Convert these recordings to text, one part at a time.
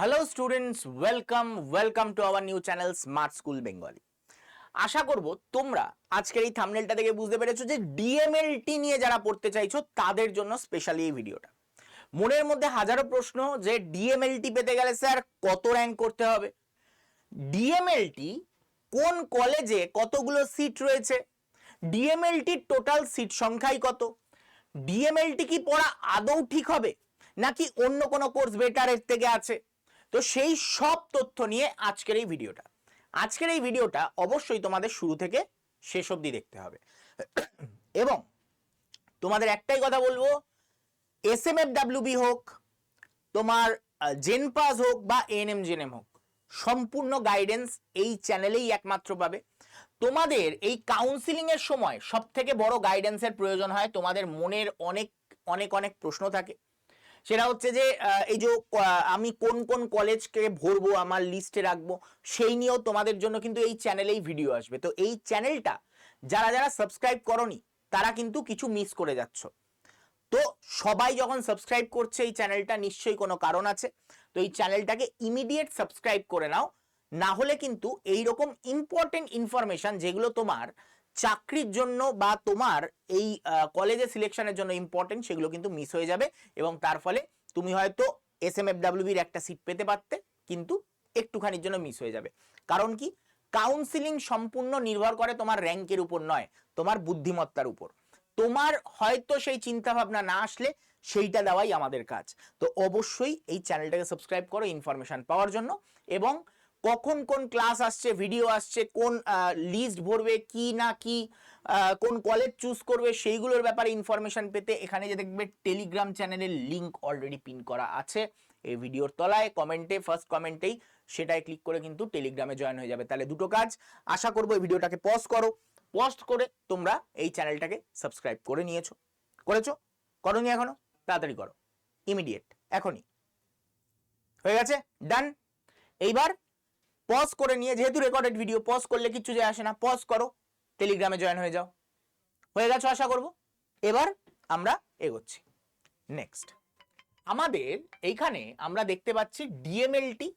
Hello students welcome welcome to our new channel smart school Bengali আশা করব তোমরা আজকের এই থামনেলটা থেকে বুঝতে পেরেছ যে ডিএমএলটি নিয়ে যারা পড়তে চাইছো, তাদের জন্য স্পেশালি এই ভিডিওটা মনের মধ্যে হাজারো প্রশ্ন যে ডিএমএলটি পেতে গেলে স্যার কত র্যাঙ্ক করতে হবে? ডিএমএলটি কোন কলেজে কতগুলো সিট রয়েছে? ডিএমএলটির টোটাল সিট সংখ্যাই কত? ডিএমএলটি কি পড়া আদৌ ঠিক হবে? নাকি অন্য কোনো কোর্স বেটারের থেকে আছে? তো সেই সব তথ্য নিয়ে আজকের এই ভিডিওটা। আজকের এই ভিডিওটা অবশ্যই তোমাদের শুরু থেকে শেষ অবধি দেখতে হবে। এবং তোমাদের একটাই কথা বলব এস এম এফ ডাব্লিউবি হোক, তোমার জেনপাস হোক বা এন এএনএম জেনএম হোক, সম্পূর্ণ গাইডেন্স এই চ্যানেলেই একমাত্র পাবে। তোমাদের এই কাউন্সিলিং এর সময় সব থেকে বড় গাইডেন্সের প্রয়োজন হয়, তোমাদের মনের অনেক অনেক অনেক প্রশ্ন থাকে। সেটা হচ্ছে যে এই যে আমি কোন কোন কলেজকে ভরবো, আমার লিস্টে রাখব, সেই নিয়েও তোমাদের জন্য কিন্তু এই চ্যানেলেই ভিডিও আসবে। তো এই চ্যানেলটা যারা যারা সাবস্ক্রাইব করনি, তারা কিন্তু কিছু মিস করে যাচ্ছ। তো সবাই যখন সাবস্ক্রাইব করছে, এই চ্যানেলটা নিশ্চয়ই কোনো কারণ আছে। তো এই চ্যানেলটাকে ইমিডিয়েট সাবস্ক্রাইব করে নাও। না হলে কিন্তু এই রকম ইম্পর্টেন্ট ইনফরমেশন যেগুলো তোমার চাকরির জন্য বা তোমার এই কলেজে সিলেকশনের জন্য ইম্পর্টেন্ট সেগুলো কিন্তু মিস হয়ে যাবে এবং তার ফলে তুমি হয়তো এস এম একটা সিট পেতে পারতে, কিন্তু একটুখানির জন্য মিস হয়ে যাবে। কারণ কি? কাউন্সিলিং সম্পূর্ণ নির্ভর করে তোমার র্যাঙ্কের উপর নয়, তোমার বুদ্ধিমত্তার উপর। তোমার হয়তো সেই চিন্তা ভাবনা না আসলে সেইটা দেওয়াই আমাদের কাজ। তো অবশ্যই এই চ্যানেলটাকে সাবস্ক্রাইব করো ইনফরমেশন পাওয়ার জন্য এবং কখন কোন ক্লাস আসছে ভিডিও আসছে, কোন লিস্ট ভরবে, কি না কি কোন কলেজ চুজ করবে, সেইগুলোর ব্যাপারে ইনফরমেশন পেতে এখানে যে দেখবে টেলিগ্রাম চ্যানেলের লিংক অলরেডি পিন করা আছে। এই ভিডিওর তলায় কমেন্টে ফার্স্ট কমেন্টেই সেটাই ক্লিক করে কিন্তু টেলিগ্রামে জয়েন হয়ে যাবে। তাহলে দুটো কাজ, আশা করব এই ভিডিওটাকে পজ করো। পোস্ট করে তোমরা এই চ্যানেলটাকে সাবস্ক্রাইব করে নিয়েছো। করেছ? করনি এখনও? তাড়াতাড়ি করো। ইমিডিয়েট এখনই। হয়ে গেছে? ডান এইবার পজ করে নিয়ে যেহেতু রেকর্ডেড ভিডিও পজ করলে কিচ্ছু যায় আসে না। পজ করো টেলিগ্রামে জয়েন হয়ে যাও। হয়ে গেছো আশা করব। এবার আমরা এগোচ্ছি। নেক্সট আমাদের এইখানে আমরা দেখতে পাচ্ছি ডিএমএলটি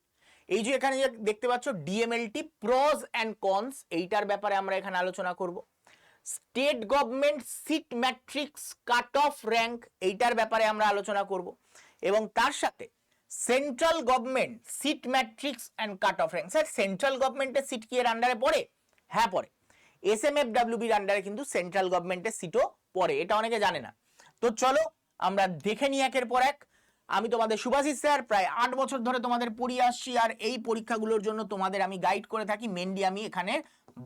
এই যে এখানে যে দেখতে পাচ্ছ ডিএমএলটি প্রজ অ্যান্ড কনস এইটার ব্যাপারে আমরা এখানে আলোচনা করব। State government seat matrix cut off rank এইটার ব্যাপারে আমরা আলোচনা করব। এবং তার সাথে central government seat matrix and cut off rank sir central গভর্নমেন্টের সিট কি এর আন্ডারে পড়ে? হ্যাঁ পড়ে। এস এম এফ ডাব্লিউবির আন্ডারে কিন্তু সেন্ট্রাল গভর্নমেন্টের সিটও পড়ে। এটা অনেকে জানে না। তো চলো, আমরা দেখে নিই একের পর এক। আমি তোমাদের সুভাষিস স্যার, প্রায় আট বছর ধরে তোমাদের পড়িয়ে আসছি, আর এই পরীক্ষাগুলোর জন্য তোমাদের আমি গাইড করে থাকি। মেনলি আমি এখানে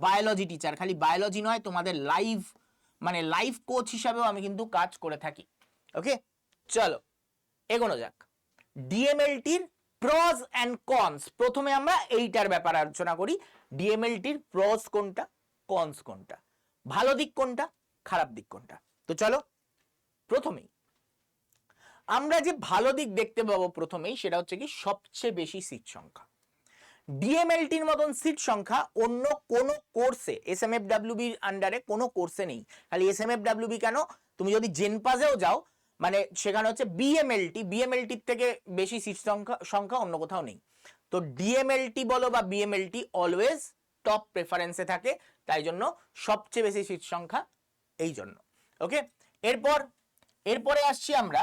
বায়োলজি টিচার খালি বায়োলজি নয়, তোমাদের লাইভ মানে লাইভ কোচ হিসাবেও আমি কিন্তু কাজ করে থাকি। ওকে চলো, এগোনো যাক। ডিএমএলটির প্রজ অ্যান্ড কনস প্রথমে আমরা এইটার ব্যাপারে আলোচনা করি। ডিএমএলটির প্রজ কোনটা কনস কোনটা? ভালো দিক কোনটা, খারাপ দিক কোনটা? তো চলো, প্রথমেই আমরা যে ভালো দিক দেখতে পাবো প্রথমেই, সেটা হচ্ছে কি সবচেয়ে বেশি সিট সংখ্যা। ডিএমএলটির মতন সিট সংখ্যা অন্য কোনো কোর্সে এস এম এফ ডাব্লিউবির আন্ডারে কোনো কোর্সে নেই। খালি এস এম এফ ডাব্লিউবি কেন? তুমি যদি জেনপাজেও যাও মানে সেখানে হচ্ছে বিএমএলটি বিএমএলটির থেকে বেশি সিট সংখ্যা সংখ্যা অন্য কোথাও নেই। তো ডিএমএলটি বলো বা বিএমএলটি অলওয়েজ টপ প্রেফারেন্সে থাকে, তাই জন্য সবচেয়ে বেশি সিট সংখ্যা এই জন্য। ওকে এরপর, এরপরে আসছি আমরা,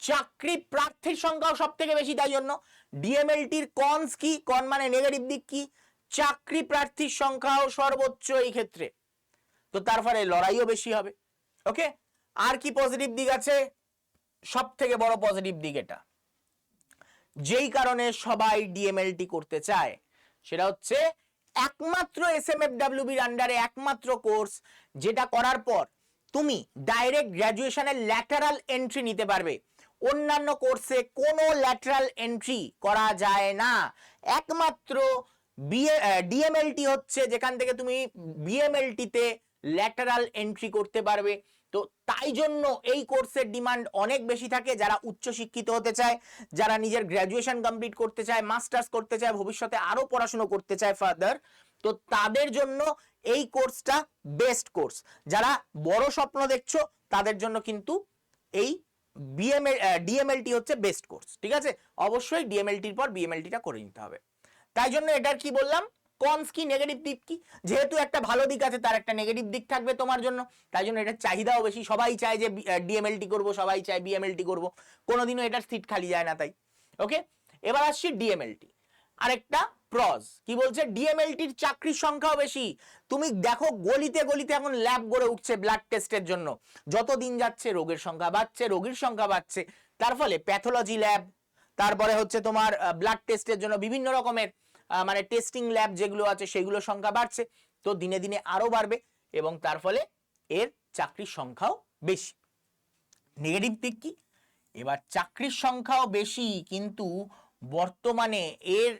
চাকরি প্রার্থীর সংখ্যাও সব থেকে বেশি, তাই জন্য ডিএমএলটির কনস কি? কন মানে নেগেটিভ দিক কি? চাকরি প্রার্থীর সংখ্যাও সর্বোচ্চ এই ক্ষেত্রে। তো তার ফলে লড়াইও বেশি হবে। ওকে আর কি পজিটিভ দিক আছে? সব থেকে বড় পজিটিভ দিক এটা। যেই কারণে সবাই ডিএমএলটি করতে চায়, সেটা হচ্ছে একমাত্র এস এম এফ ডাব্লিউবির আন্ডারে একমাত্র কোর্স যেটা করার পর তুমি ডাইরেক্ট গ্র্যাজুয়েশনের ল্যাটারাল এন্ট্রি নিতে পারবে। অন্যান্য কোর্সে কোনো ল্যাটারাল এন্ট্রি করা যায় না। একমাত্র বিএ ডিএমএলটি হচ্ছে যেখান থেকে তুমি বিএমএলটিতে ল্যাটারাল এন্ট্রি করতে পারবে। তো তাই জন্য এই কোর্সের ডিমান্ড অনেক বেশি থাকে যারা উচ্চ শিক্ষিত হতে চায়, যারা নিজের গ্র্যাজুয়েশন কমপ্লিট করতে চায় মাস্টার্স করতে চায়, ভবিষ্যতে আরও পড়াশুনো করতে চায় ফার্দার তো তাদের জন্য এই কোর্সটা বেস্ট কোর্স যারা বড় স্বপ্ন দেখছ, তাদের জন্য কিন্তু এই বিএমএল ডিএমএলটি হচ্ছে বেস্ট কোর্স ঠিক আছে? অবশ্যই ডিএমএলটির পর বিএমএলটিটা করে নিতে হবে। তাই জন্য এটার কি বললাম? কনস কি নেগেটিভ দিক কি? যেহেতু একটা ভালো দিক আছে, তার একটা নেগেটিভ দিক থাকবে তোমার জন্য। তাই জন্য এটার চাহিদাও বেশি। সবাই চায় যে ডিএমএলটি করব, সবাই চায় বিএমএলটি করব। কোনোদিনও এটার সিট খালি যায় না তাই। ওকে এবার আসছি ডিএমএলটি আরেকটা প্রজ কি বলছে? ডিএমএলটির চাকরির সংখ্যাও বেশি। তুমি দেখো, গলিতে গলিতে এখন ল্যাব গড়ে উঠছে ব্লাড টেস্টের জন্য। যত দিন যাচ্ছে, রোগের সংখ্যা বাড়ছে, রোগীর সংখ্যা বাড়ছে। তার ফলে প্যাথোলজি ল্যাব তারপরে হচ্ছে তোমার ব্লাড টেস্টের জন্য বিভিন্ন রকমের মানে টেস্টিং ল্যাব যেগুলো আছে সেগুলোর সংখ্যা বাড়ছে। তো দিনে দিনে আরও বাড়বে এবং তার ফলে এর চাকরির সংখ্যাও বেশি। নেগেটিভ দিক কি? এবার চাকরির সংখ্যাও বেশি, কিন্তু বর্তমানে এর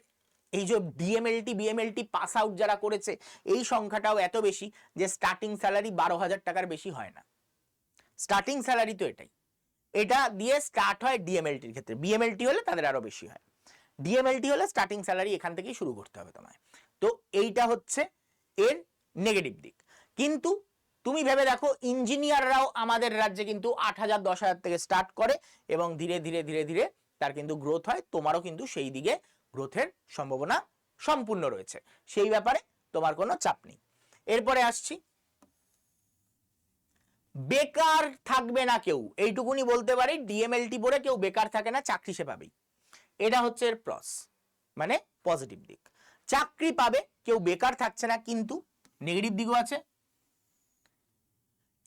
এই যে ডিএমএলটি বিএমএলটি পাস আউট যারা করেছে, এই সংখ্যাটাও এত বেশি যে স্টার্টিং স্যালারি বারো হাজার টাকার বেশি হয় না। স্টার্টিং স্যালারি তো এটাই। এটা দিয়ে স্টার্ট হয় ডিএমএলটির ক্ষেত্রে। বিএমএলটি হলে তাদের আরও বেশি হয়। ডিএমএলটি হলে স্টার্টিং স্যালারি এখান থেকেই শুরু করতে হবে তোমায়। তো এইটা হচ্ছে এর নেগেটিভ দিক। কিন্তু তুমি ভেবে দেখো ইঞ্জিনিয়াররাও আমাদের রাজ্যে কিন্তু আট হাজার, দশ হাজার থেকে স্টার্ট করে এবং ধীরে ধীরে ধীরে ধীরে তার কিন্তু গ্রোথ হয়। তোমারও কিন্তু সেই দিকে গ্রোথের সম্ভাবনা সম্পূর্ণ রয়েছে। সেই ব্যাপারে তোমার কোনো চাপ নেই। এরপরে আসছি বেকার থাকবে না কেউ। এইটুকুনি বলতে পারি ডিএমএলটি পড়ে কেউ বেকার থাকে না, চাকরি সে পাবেই। এটা হচ্ছে এর প্রস মানে পজিটিভ দিক। চাকরি পাবে, কেউ বেকার থাকছে না, কিন্তু নেগেটিভ দিকও আছে।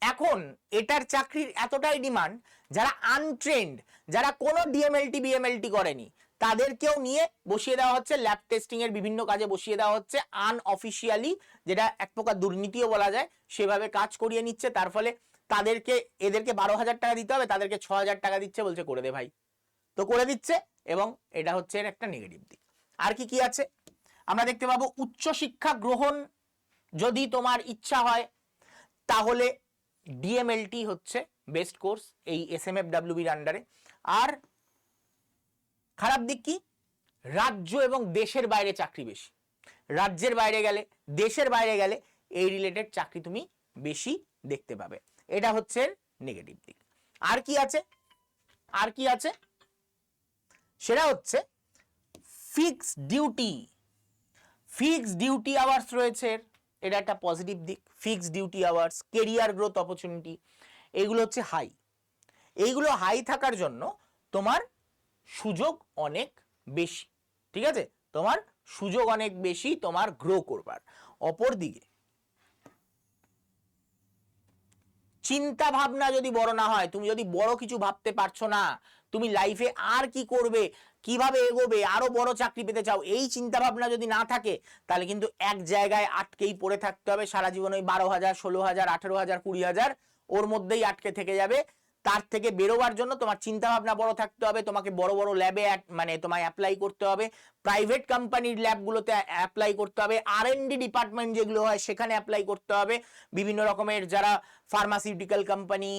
এখন এটার চাকরির এতটাই ডিমান্ড যারা আনট্রেন্ড যারা কোনো ডিএমএলটি বিএমএলটি করেনি, তাদেরকেও নিয়ে বসিয়ে দেওয়া হচ্ছে ল্যাব টেস্টিং এর বিভিন্ন কাজে বসিয়ে দেওয়া হচ্ছে আনঅফিসিয়ালি যেটা এক প্রকার দুর্নীতিও বলা যায়, সেভাবে কাজ করিয়ে নিচ্ছে, তার ফলে তাদেরকে, এদেরকে বারো হাজার টাকা দিতে হবে, তাদেরকে ছ হাজার টাকা দিচ্ছে বলছে, করে দে ভাই। তো করে দিচ্ছে এবং এটা হচ্ছে এর একটা নেগেটিভ দিক। আর কি কি আছে? আমরা দেখতে পাবো উচ্চশিক্ষা গ্রহণ যদি তোমার ইচ্ছা হয়, তাহলে ডিএমএলটি হচ্ছে বেস্ট কোর্স এই এস এম এফ ডাব্লিউবির আন্ডারে আর খারাপ দিক কি? রাজ্য এবং দেশের বাইরে চাকরি বেশি। রাজ্যের বাইরে গেলে, দেশের বাইরে গেলে এই রিলেটেড চাকরি তুমি বেশি দেখতে পাবে। এটা হচ্ছে নেগেটিভ দিক। আর কি আছে? আর কি আছে? সেটা হচ্ছে fix duty fix duty hours রয়েছে এটা একটা পজিটিভ দিক। Fix duty hours career growth opportunity এগুলো হচ্ছে হাই এইগুলো হাই থাকার জন্য তোমার সুযোগ অনেক বেশি। ঠিক আছে? তোমার সুযোগ অনেক বেশি তোমার গ্রো করবার। অপরদিকে চিন্তা ভাবনা যদি বড় না হয়, তুমি যদি বড় কিছু ভাবতে পারছ না, তুমি লাইফে আর কি করবে, কীভাবে এগোবে, আরও বড় চাকরি পেতে চাও, এই চিন্তা ভাবনা যদি না থাকে, তাহলে কিন্তু এক জায়গায় আটকেই পড়ে থাকতে হবে। সারা জীবন ওই বারো হাজার, ষোলো হাজার, আঠেরো হাজার, কুড়ি হাজার, ওর মধ্যেই আটকে থেকে যাবে। তার থেকে বেরোবার জন্য তোমার চিন্তা ভাবনা বড় থাকতে হবে, তোমাকে বড় বড় ল্যাবে মানে তোমায় অ্যাপ্লাই করতে হবে। প্রাইভেট কোম্পানির ল্যাবগুলোতে অ্যাপ্লাই করতে হবে। আর ডিপার্টমেন্ট যেগুলো হয় সেখানে অ্যাপ্লাই করতে হবে। বিভিন্ন রকমের যারা ফার্মাসিউটিক্যাল কোম্পানি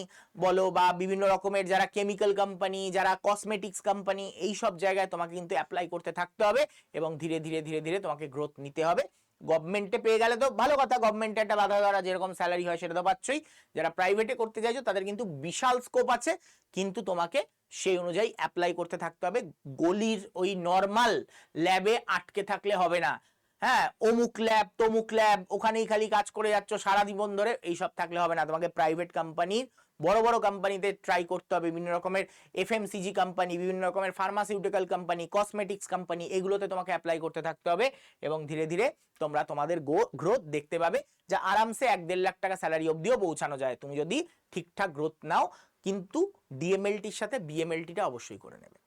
বলো বা বিভিন্ন রকমের যারা কেমিক্যাল কোম্পানি যারা কসমেটিক্স কোম্পানি এই সব জায়গায় তোমাকে কিন্তু অ্যাপ্লাই করতে থাকতে হবে এবং ধীরে ধীরে ধীরে ধীরে তোমাকে গ্রোথ নিতে হবে। গভর্নমেন্টে পেয়ে গেলে তো ভালো কথা গভর্নমেন্টে একটা বাধা ধরা যেরকম স্যালারি হয় সেটা তো পাচ্ছই। যারা প্রাইভেটে করতে চাইছো, তাদের কিন্তু বিশাল স্কোপ আছে, কিন্তু তোমাকে সেই অনুযায়ী অ্যাপ্লাই করতে থাকতে হবে। গলির ওই নর্মাল ল্যাবে আটকে থাকলে হবে না। হ্যাঁ অমুক ল্যাব তমুক ল্যাব ওখানেই খালি কাজ করে যাচ্ছ সারা জীবন ধরে, এইসব থাকলে হবে না। তোমাকে প্রাইভেট কোম্পানির বড় বড় কোম্পানিতে ট্রাই করতে হবে। বিভিন্ন রকমের এফএমসিজি কোম্পানি বিভিন্ন রকমের ফার্মাসিউটিক্যাল কোম্পানি কসমেটিক্স কোম্পানি এগুলোতে তোমাকে অ্যাপ্লাই করতে থাকতে হবে এবং ধীরে ধীরে তোমরা তোমাদের গ্রোথ দেখতে পাবে যা আরামসে এক দেড় লাখ টাকা স্যালারি অবধিও পৌঁছানো যায়। তুমি যদি ঠিকঠাক গ্রোথ নাও, কিন্তু ডিএমএলটির সাথে বিএমএলটিটা অবশ্যই করে নেবে।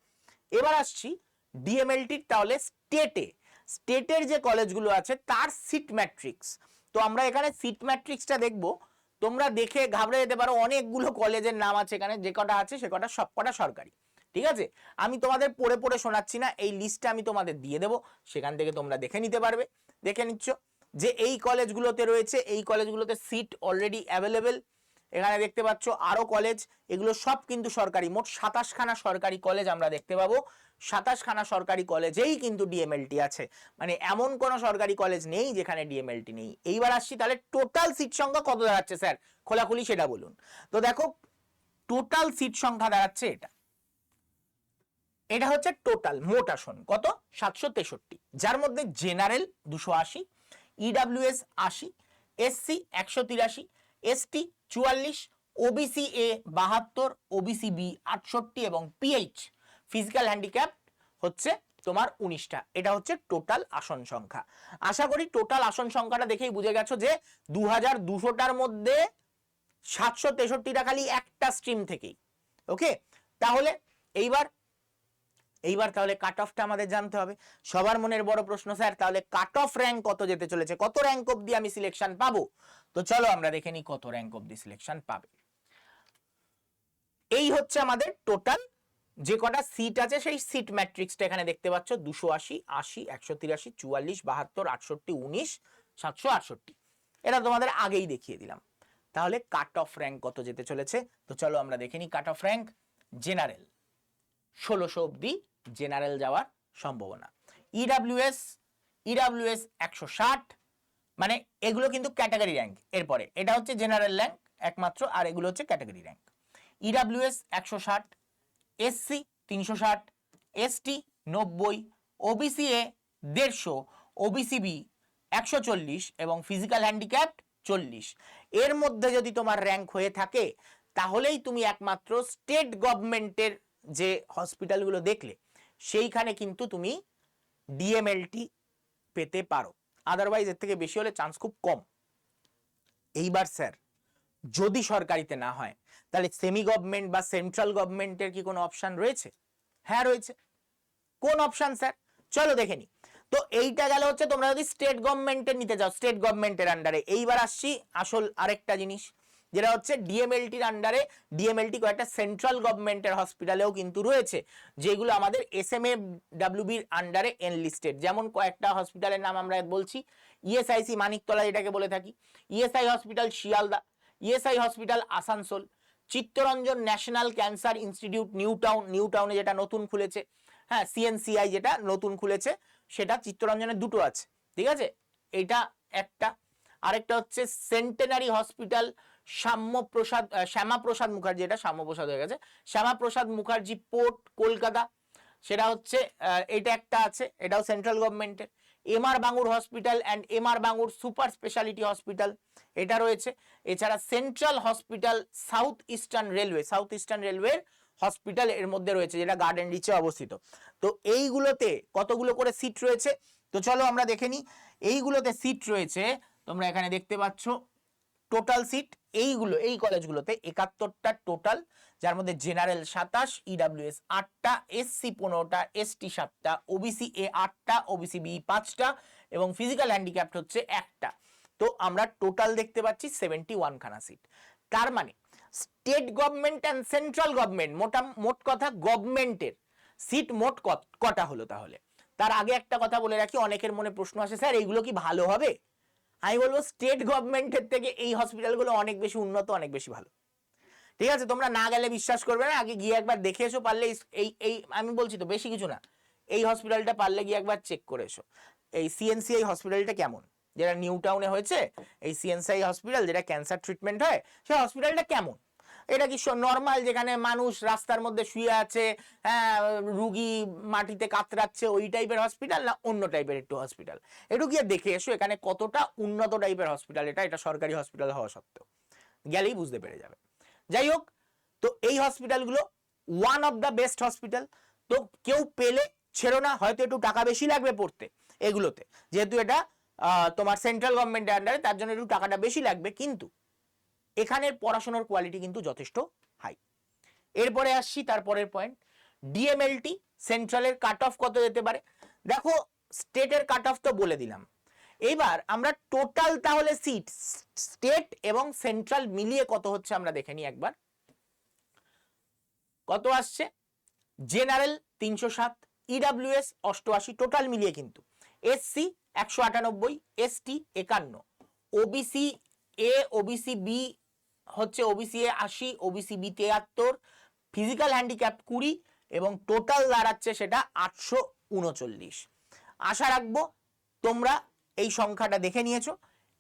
এবার আসছি ডিএমএলটির তাহলে স্টেটে স্টেটের যে কলেজগুলো আছে, তার সিট ম্যাট্রিক্স। তো আমরা এখানে সিট ম্যাট্রিক্সটা দেখব। তোমরা দেখে ঘাবড়ে যেতে পারো, অনেকগুলো কলেজের নাম আছে এখানে, যে কটা আছে, সে কটা সব কটা সরকারি। ঠিক আছে? আমি তোমাদের পড়ে পড়ে শোনাচ্ছি না, এই লিস্টটা আমি তোমাদের দিয়ে দেবো। সেখান থেকে তোমরা দেখে নিতে পারবে। দেখে নিচ্ছ যে এই কলেজগুলোতে রয়েছে, এই কলেজগুলোতে সিট অলরেডি অ্যাভেলেবেল এখানে দেখতে পাচ্ছ আরও কলেজ এগুলো সব কিন্তু সরকারি, মোট সাতাশখানা সরকারি কলেজ আমরা দেখতে পাবো। সাতাশখানা সরকারি কলেজেই কিন্তু ডিএমএলটি আছে। মানে এমন কোনো সরকারি কলেজ নেই যেখানে ডিএমএলটি নেই। এইবার আসছি তাহলে টোটাল সিট সংখ্যা কত দাঁড়াচ্ছে, স্যার? খোলাখুলি সেটা বলুন। তো দেখো টোটাল সিট সংখ্যা দাঁড়াচ্ছে এটা। এটা হচ্ছে টোটাল মোট আসন, কত? সাতশো তেষট্টি। যার মধ্যে জেনারেল দুশো আশি ইডাব্লিউএস আশি এসসি একশো তিরাশি এসটি চুয়াল্লিশ ওবিসি এ বাহাত্তর ওবিসি বি আটষট্টি এবং পিএইচ ফিজিক্যাল হ্যান্ডিক্যাপ হচ্ছে তোমার উনিশটা। এটা হচ্ছে টোটাল আসন সংখ্যা। আশা করি টোটাল আসন সংখ্যাটা দেখেই বুঝে গেছো যে দু হাজার দুশোটার মধ্যে সাতশো তেষট্টিটা খালি একটা স্ট্রিম থেকেই। ওকে তাহলে এইবার এইবার তাহলে কাট অফটা আমাদের জানতে হবে। সবার মনের বড় প্রশ্ন, স্যার, তাহলে কাট অফ র্যাঙ্ক কত যেতে চলেছে? কত র্যাঙ্ক অবধি আমি সিলেকশন পাবো? তো চলো আমরা দেখে নিই কত র্যাঙ্ক অবধি সিলেকশন পাবে। এই হচ্ছে আমাদের টোটাল যে কটা সিট আছে, সেই সিট ম্যাট্রিক্সটা এখানে দেখতে পাচ্ছ, দুশো আশি আশি, একশো তিরাশি, চুয়াল্লিশ, বাহাত্তর, আটষট্টি, উনিশ, সাতশো আটষট্টি। এটা তোমাদের আগেই দেখিয়ে দিলাম। তাহলে কাট অফ র্যাঙ্ক কত যেতে চলেছে? তো চলো আমরা দেখে নিই কাট অফ র্যাঙ্ক জেনারেল ষোলোশো অব্দি জেনারেল যাওয়ার সম্ভাবনা। ইডাব্লিউএস ইডাব্লিউএস একশো ষাট মানে এগুলো কিন্তু ক্যাটাগরি র্যাঙ্ক। এরপরে, এটা হচ্ছে জেনারেল র্যাঙ্ক একমাত্র, আর এগুলো হচ্ছে ক্যাটাগরি র্যাঙ্ক। ইডাব্লিউএস একশো ষাট এসসি তিনশো ষাট এসটি নব্বই ওবিসি এ দেড়শো ওবিসি বি একশো চল্লিশ এবং ফিজিক্যাল হ্যান্ডিক্যাপ্ট চল্লিশ। এর মধ্যে যদি তোমার র্যাঙ্ক হয়ে থাকে, তাহলেই তুমি একমাত্র স্টেট গভর্নমেন্টের যে হসপিটালগুলো দেখলে সেইখানে কিন্তু তুমি ডিএমএলটি পেতে পারো। আদারওয়াইজ এর থেকে বেশি হলে চান্স খুব কম। এইবার স্যার যদি সরকারিতে না হয়, তাহলে সেমি গভর্নমেন্ট বা সেন্ট্রাল গভর্নমেন্টের কি কোনো অপশান রয়েছে? হ্যাঁ রয়েছে। কোন অপশান স্যার চলো দেখে নি। তো এইটা গেল হচ্ছে তোমরা যদি স্টেট গভর্নমেন্টের নিতে যাও স্টেট গভর্নমেন্টের আন্ডারে এইবার আসছি আসল আরেকটা জিনিস। যেটা হচ্ছে ডিএমএলটির আন্ডারে ডিএমএলটি কয়েকটা সেন্ট্রাল গভর্নমেন্টের হসপিটালেও কিন্তু রয়েছে, যেগুলো আমাদের এস এম এ ডাব্লিউবির আন্ডারে এনলিস্টেড যেমন কয়েকটা হসপিটালের নাম আমরা বলছি ইএসআইসি মানিকতলা যেটাকে বলে থাকি ESI hospital Sealdah ESI hospital Asansol, Chittaranjan national cancer institute new town, new টাউনে যেটা নতুন খুলেছে হ্যাঁ সিএনসিআই যেটা নতুন খুলেছে, সেটা চিত্তরঞ্জনে দুটো আছে, ঠিক আছে? এটা একটা। আরেকটা হচ্ছে centenary hospital Shyamaprasad ah, Shyamaprasad Mukherjee এটা শ্যামাপ্রসাদ হয়ে গেছে। শ্যামাপ্রসাদ মুখার্জি পোর্ট কলকাতা সেটা হচ্ছে এটা একটা আছে এটাও সেন্ট্রাল গভর্নমেন্টের। M R Bangur hospital and M R Bangur super speciality hospital এটা রয়েছে। এছাড়া central hospital south eastern railway south eastern রেলওয়ের হসপিটাল এর মধ্যে রয়েছে যেটা গার্ডেন রিচে অবস্থিত। তো এইগুলোতে কতগুলো করে সিট রয়েছে? তো চলো আমরা দেখে নিই। এইগুলোতে সিট রয়েছে তোমরা এখানে দেখতে পাচ্ছ টোটাল সিট এইগুলো, এই কলেজগুলোতে একাত্তরটা টোটাল, যার মধ্যে জেনারেল সাতাশ ইডাব্লিউএস আটটা এসসি পনেরোটা এসটি সাতটা ওবিসি এ আটটা ওবিসি বি পাঁচটা এবং ফিজিক্যাল হ্যান্ডিক্যাপ্ট হচ্ছে একটা। তো আমরা টোটাল দেখতে পাচ্ছি সেভেন্টি ওয়ান খানা সিট। তার মানে state government and central government মোটা, মোট কথা গভর্নমেন্টের সিট মোট কটা হলো তাহলে? তার আগে একটা কথা বলে রাখি, অনেকের মনে প্রশ্ন আসে, স্যার এইগুলো কি ভালো হবে? আমি বলব স্টেট গভর্নমেন্টের থেকে এই হসপিটালগুলো অনেক বেশি উন্নত, অনেক বেশি ভালো। ঠিক আছে? তোমরা না গেলে বিশ্বাস করবে না। আগে গিয়ে একবার দেখে এসো, পারলে এই- এই আমি বলছি তো, বেশি কিছু না। এই হসপিটালটা পারলে গিয়ে একবার চেক করে এসো। এই সিএনসিআই হসপিটালটা কেমন? যেটা নিউ টাউনে হয়েছে, এই সিএনসিআই হসপিটাল যেটা ক্যান্সার ট্রিটমেন্ট হয়, সেই হসপিটালটা কেমন? এটা কি নর্মাল যেখানে মানুষ রাস্তার মধ্যে শুয়ে আছে হ্যাঁ রুগী মাটিতে কাতরাচ্ছে ওই টাইপের হসপিটাল না অন্য টাইপের একটু হসপিটাল একটু গিয়ে দেখে এসো এখানে কতটা উন্নত টাইপের হসপিটাল এটা এটা সরকারি হসপিটাল হওয়া সত্ত্বেও। গেলেই বুঝতে পেরে যাবে। যাই হোক, তো এই হসপিটালগুলো one of the best hospital তো কেউ পেলে ছেড়ো না, হয়তো একটু টাকা বেশি লাগবে পড়তে এগুলোতে। যেহেতু এটা তোমার সেন্ট্রাল গভর্নমেন্টের আন্ডারে তার জন্য একটু টাকাটা বেশি লাগবে, কিন্তু এখানের পড়াশোনার কোয়ালিটি কিন্তু যথেষ্ট হাই এরপরে আসছি তারপরের পয়েন্ট ডিএমএলটি সেন্ট্রালের কাট অফ কত যেতে পারে? দেখো স্টেটের কাট অফ তো বলে দিলাম। এইবার আমরা টোটাল তাহলে সিট স্টেট এবং সেন্ট্রাল মিলিয়ে কত হচ্ছে আমরা দেখে নিই একবার। কত আসছে? জেনারেল তিনশো সাত ইডাব্লিউএস অষ্টআশি টোটাল মিলিয়ে কিন্তু। এসসি একশো আটানব্বই এসটি একান্ন। ওবিসি এ ওবিসি বি হচ্ছে ওবিসি এ আশি ওবিসি বি তিয়াত্তর ফিজিক্যাল হ্যান্ডিক্যাপ কুড়ি এবং টোটাল দাঁড়াচ্ছে সেটা আটশো উনচল্লিশ। আশা রাখব তোমরা এই সংখ্যাটা দেখে নিয়েছো।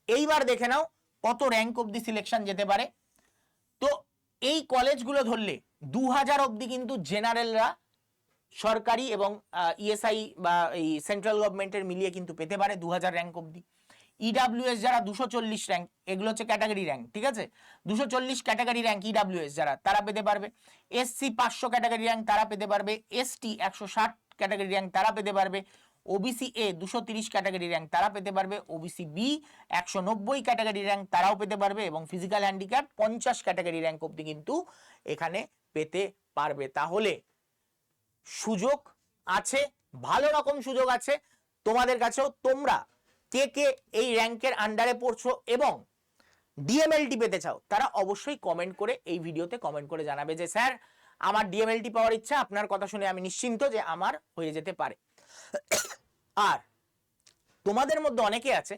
এইবার দেখে নাও কত র্যাঙ্ক অবধি সিলেকশন যেতে পারে। তো এই কলেজগুলো ধরলে দু হাজার অব্দি কিন্তু জেনারেলরা সরকারি এবং ইএসআই বা এই সেন্ট্রাল গভর্নমেন্টের মিলিয়ে কিন্তু পেতে পারে দু হাজার র্যাঙ্ক অব্দি ইডাব্লিউএস যারা দুশো চল্লিশ র্যাঙ্ক এগুলো হচ্ছে ক্যাটাগরি র্যাঙ্ক ঠিক আছে? দুশো চল্লিশ ক্যাটাগরি র্যাঙ্ক ইডাব্লিউএস যারা, তারা পেতে পারবে। এসসি পাঁচশো ক্যাটাগরি র্যাঙ্ক তারা পেতে পারবে। এসটি একশো ষাট ক্যাটাগরি র্যাঙ্ক তারা পেতে পারবে। ওবিসি এ দুশো তিরিশ ক্যাটাগরি র্যাঙ্ক তারা পেতে পারবে। ওবিসি বি একশো নব্বই ক্যাটাগরি র্যাঙ্ক তারাও পেতে পারবে এবং ফিজিক্যাল হ্যান্ডিক্যাপ পঞ্চাশ ক্যাটাগরি র্যাঙ্ক অব্দি কিন্তু এখানে পেতে পারবে। তাহলে সুযোগ আছে, ভালো রকম সুযোগ আছে। তোমাদের কাছেও তোমরা কে কে এই র্যাঙ্কের আন্ডারে পড়ছো এবং ডিএমএলটি পেতে চাও, তারা অবশ্যই কমেন্ট করে এই ভিডিওতে কমেন্ট করে জানাবে যে, স্যার, আমার ডিএমএলটি পাওয়ার ইচ্ছা, আপনার কথা শুনে আমি নিশ্চিন্ত যে আমার হয়ে যেতে পারে। আর তোমাদের মধ্যে অনেকে আছে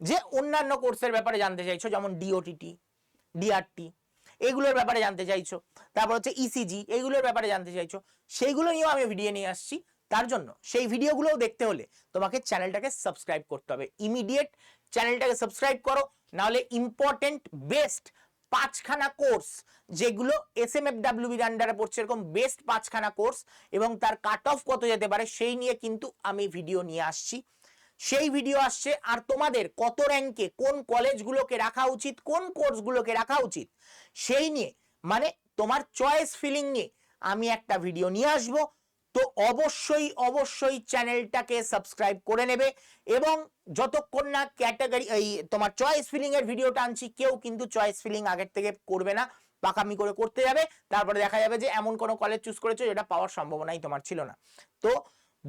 যে অন্যান্য কোর্সের ব্যাপারে জানতে চাইছো, যেমন ডিওটিটি ডিআরটি এগুলোর ব্যাপারে জানতে চাইছো। তারপর হচ্ছে ইসিজি এগুলোর ব্যাপারে জানতে চাইছো। সেইগুলো নিয়েও আমি ভিডিও নিয়ে আসছি। তার জন্য সেই ভিডিওগুলোও দেখতে হলে তোমাকে চ্যানেলটাকে সাবস্ক্রাইব করতে হবে। ইমিডিয়েট চ্যানেলটাকে সাবস্ক্রাইব করো, নাহলে ইম্পর্টেন্ট বেস্ট পাঁচখানা কোর্স যেগুলো এস এম এফ ডাব্লিউবির আন্ডারে পড়ছে, এরকম বেস্ট পাঁচখানা কোর্স এবং তার কাট অফ কত যেতে পারে, সেই নিয়ে কিন্তু আমি ভিডিও নিয়ে আসছি। সেই ভিডিও আসছে, আর তোমাদের কত র্যাঙ্কে কোন কলেজগুলোকে রাখা উচিত, কোন কোর্সগুলোকে রাখা উচিত, সেই নিয়ে মানে তোমার চয়েস ফিলিং নিয়ে আমি একটা ভিডিও নিয়ে আসব। তো অবশ্যই অবশ্যই চ্যানেলটাকে সাবস্ক্রাইব করে নেবে এবং যতক্ষণ না ক্যাটাগরি, এই তোমার চয়েস ফিলিংয়ের ভিডিওটা আনছি, কেউ কিন্তু চয়েস ফিলিং আগের থেকে করবে না, পাকামি করে করতে যাবে। তারপরে দেখা যাবে যে এমন কোনো কলেজ চুজ করেছ যেটা পাওয়ার সম্ভাবনাই তোমার ছিল না। তো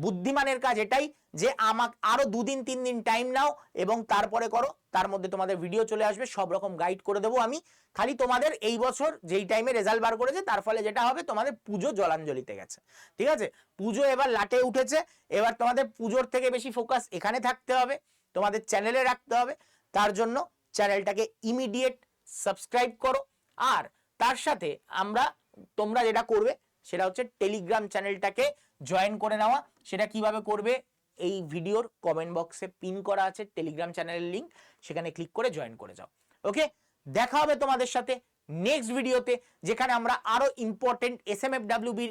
বুদ্ধিমানের কাজ এটাই যে আমাক আরও দুদিন তিন দিন টাইম নাও এবং তারপরে করো। তার মধ্যে তোমাদের ভিডিও চলে আসবে, সব রকম গাইড করে দেবো আমি। খালি তোমাদের এই বছর যেই টাইমে রেজাল্ট বার করেছে, তার ফলে যেটা হবে, তোমাদের পুজো জলাঞ্জলিতে গেছে। ঠিক আছে? পুজো এবার লাটে উঠেছে, এবার তোমাদের পুজোর থেকে বেশি ফোকাস এখানে থাকতে হবে, তোমাদের চ্যানেলে রাখতে হবে। তার জন্য চ্যানেলটাকে ইমিডিয়েট সাবস্ক্রাইব করো। আর তার সাথে আমরা, তোমরা যেটা করবে সেটা হচ্ছে টেলিগ্রাম চ্যানেলটাকে জয়েন করে নেওয়া। সেটা কীভাবে করবে? এই ভিডিওর কমেন্ট বক্সে পিন করা আছে টেলিগ্রাম চ্যানেলের লিঙ্ক সেখানে ক্লিক করে জয়েন করে যাও। ওকে দেখা হবে তোমাদের সাথে নেক্সট ভিডিওতে যেখানে আমরা আরও ইম্পর্টেন্ট এস এম এফ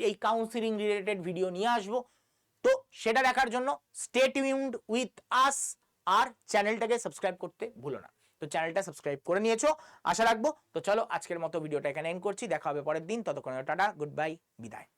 এই কাউন্সিলিং রিলেটেড ভিডিও নিয়ে আসব। তো সেটা দেখার জন্য স্টে টিউনড উইথ আস আর চ্যানেলটাকে সাবস্ক্রাইব করতে ভুলো না। চ্যানেলটা সাবস্ক্রাইব করে নিয়েছো। আশা রাখব। তো চলো, আজকের মতো ভিডিওটা এখানে এন্ড করছি। দেখা হবে পরের দিন। ততক্ষণ টাটা গুড বাই বিদায়।